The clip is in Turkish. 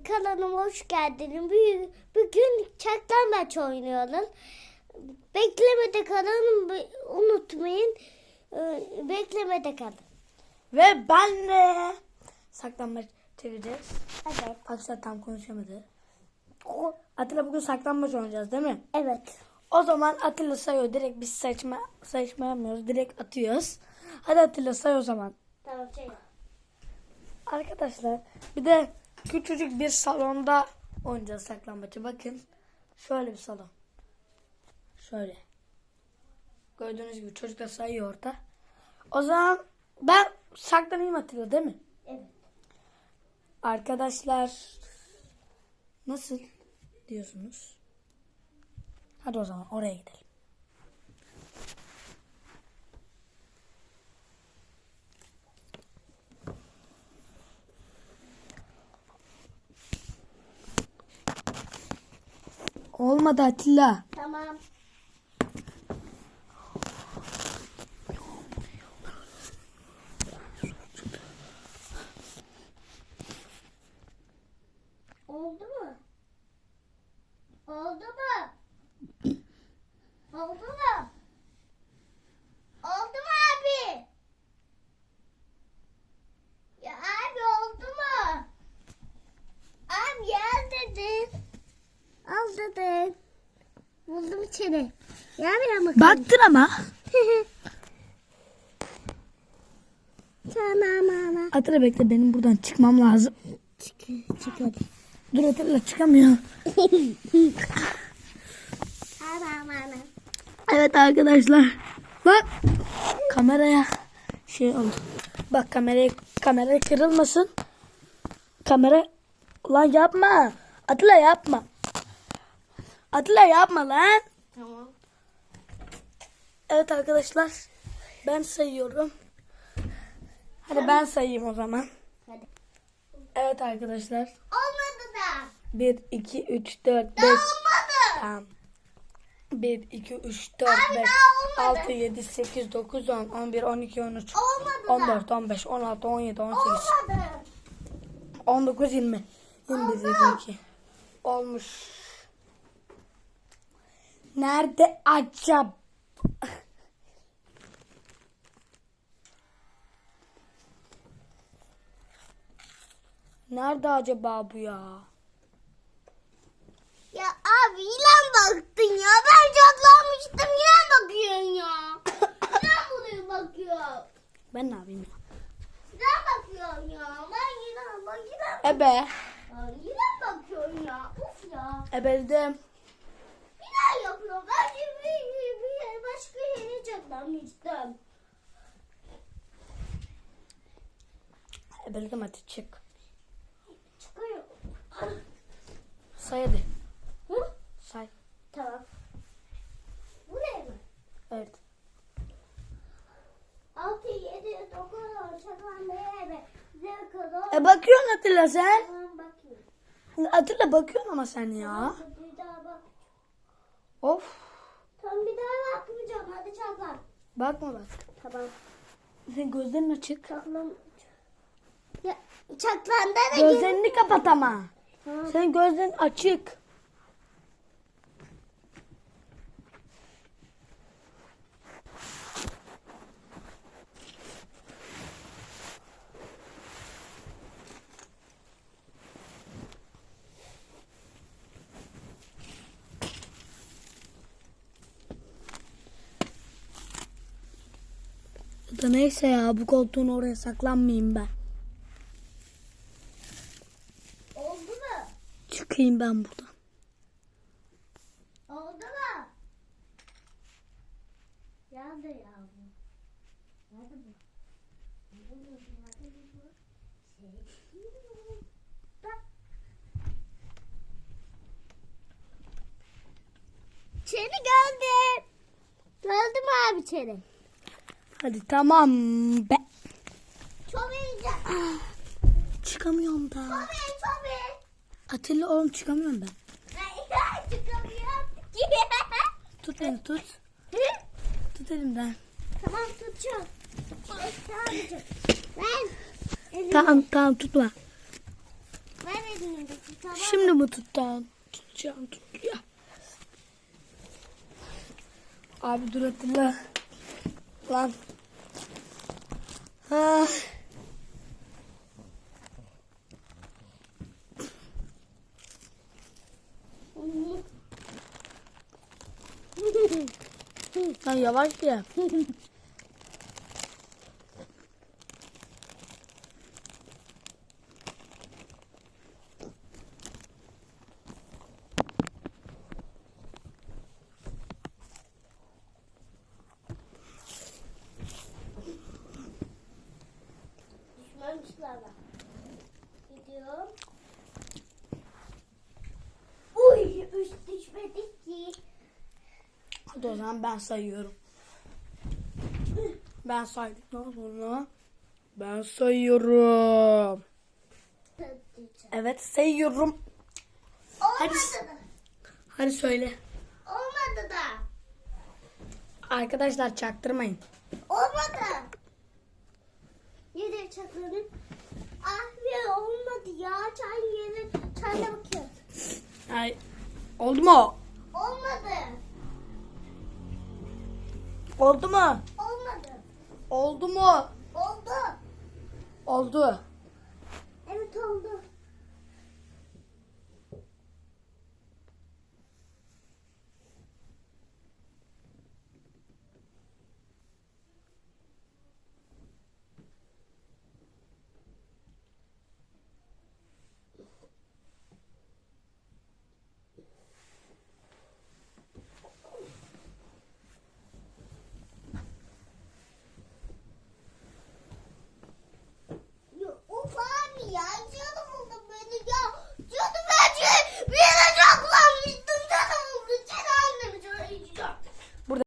Kanalıma hoş geldiniz. Bugün, bugün çaklambaç oynuyoruz. Beklemede kalın. Unutmayın. Ee, Beklemede kalın. Ve ben de saklanmaç çekeceğiz. Evet. Aksel tam konuşamadı. Atilla bugün saklanmaç oynayacağız değil mi? Evet. O zaman Atilla sayıyor. Direkt biz saçma, saçma yapmıyoruz. Direkt atıyoruz. Hadi Atilla say o zaman. Tamam şey. Arkadaşlar bir de küçücük bir salonda oynayacağız saklambaçı. Bakın şöyle bir salon. Şöyle. Gördüğünüz gibi çocuklar sayıyor orada. O zaman ben saklanayım Atilla değil mi? Evet. Arkadaşlar nasıl diyorsunuz? Hadi o zaman oraya gidelim. Olmadı Atilla. Tamam. Oldu mu? Oldu mu? Oldu mu? Oldu mu abi? Ya abi oldu mu? Abi gel dedi. Dedi. Buldum seni. Ya bir. Baktın ama. Tamam ama. Atilla bekle benim buradan çıkmam lazım. Çık, çık hadi. Dur Atilla çıkamıyor. Tamam ama. Evet arkadaşlar. Bak kameraya şey oldu. Bak kameraya kamera kırılmasın. Kamera lan yapma. Atilla yapma. Atilla yapma lan. Tamam. Evet arkadaşlar. Ben sayıyorum. Hadi ben sayayım o zaman. Hadi. Evet arkadaşlar. Olmadı da. 1 2 3 4 5 Olmadı. Tamam. 1 2 3 4 Abi 5 daha olmadı. 6 7 8 9 10 11 12 13 Olmadı da. 14 15 16 17 18 Olmadı. 19 20 21 22 olmuş. Nerede acaba? Nerede acaba bu ya? Ya abi ilan baktın ya. Ben çatlamıştım. Yine bakıyorsun ya. Yine buraya bakıyor. Ben ne yapayım ya? Yine bakıyorsun ya. Ben yine bak yine. Ebe. Ya Yine bakıyorsun ya. Uf ya. Ebeledim. Yine yapıyor. Ben bir, bir, bir başka yere çatlamıştım. Ebeledim hadi çık. Çıkıyor. Say hadi. Hı? Say. Tamam. Bu ne mi? Evet. 6, 7, 9, 10, çakal, meyve, zevk kadar. E bakıyorsun Atilla sen. Bakayım. Atilla bakıyorsun ama sen ya. Bir daha bak. Of. Tamam bir daha bakmayacağım. Hadi çakal. Bakma bak. Tamam. Senin gözlerin açık. Çaklam. Ya çaklanda da. Gözlerini kapat ama. Tamam. Senin gözlerin açık. Da neyse ya bu koltuğun oraya saklanmayayım ben. Oldu mu? Çıkayım ben buradan. Oldu mu? Yandı yavrum. Hadi bu. Seni gördüm. Gördüm abi seni. Hadi tamam be. Çok heyecan. Çıkamıyorum heyecan. Atilla oğlum çıkamıyorum ben. Ben çıkamıyorum. Tut beni tut. Tut elimden. tamam tutacağım. Ben. Elimi Tamam tamam tutma. elimi. günündeki tamam. Şimdi mi? Tutacağım tut ya. Abi dur hatırla. Lan. Ha. Lan yavaş ya. Düşmemişler Hadi o zaman ben sayıyorum. Ben saydıktan sonra ben sayıyorum. Evet sayıyorum. Olmadı da. Hadi söyle. Olmadı da. Arkadaşlar çaktırmayın. Olmadı. Yedi çakranın. Ah ya olmadı ya. Çay yeri. Çayla bakıyoruz. Ay, oldu mu? Oldu mu? Olmadı. Oldu mu? Oldu. Oldu.